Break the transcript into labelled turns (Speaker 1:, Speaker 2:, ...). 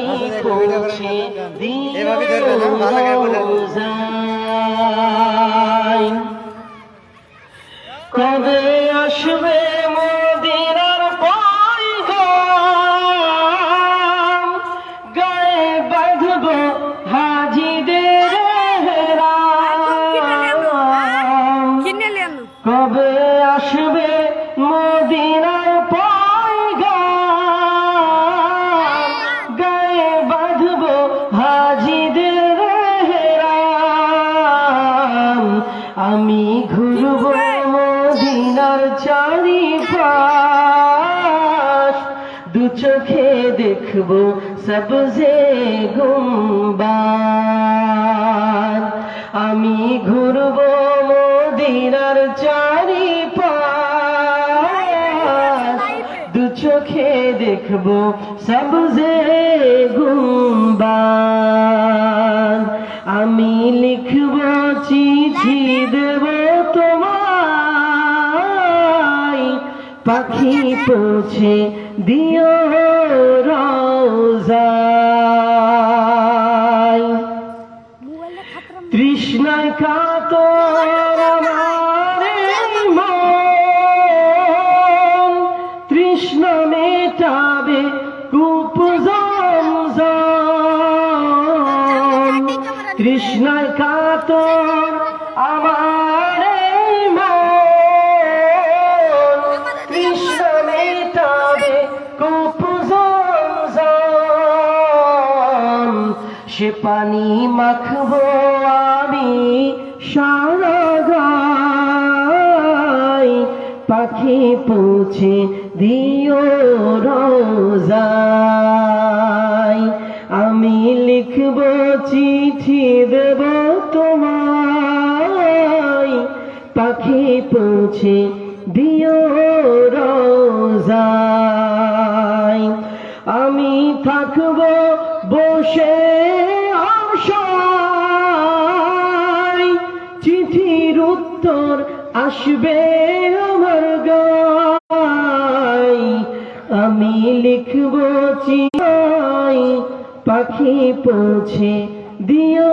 Speaker 1: পাখি পৌঁছে দিও রোজায়। কবে আসবে মদিনার পয়গাম গায়ে বাঁধব হাজিদের কবে আসবে মদিনার আমি ঘুরব মদিনার চারিপাশ। দু চোখে দেখব সবজে গুম্বাদ আমি ঘুরব মদিনার চারিপাশ। দু চোখে দেখব সবজে গুম্বাদ পাখি পৌঁছে দিও
Speaker 2: খাতরা
Speaker 1: তৃষ্ণায় কাতর তৃষ্ণ মেটাবে কূপ জমজম। তৃষ্ণায় কাতর আমার সে পানি মাখবো আমি সারা গাই পাখি পৌঁছে দিও রোজাই আমি লিখব চিঠি দেব তোমায়। পাখি পৌঁছে দিও রোজাই থাকব বসে আশায় চিঠির উত্তর আসবে আমার গায়। আমি লিখব চিঠাই পাখি পৌঁছে দিও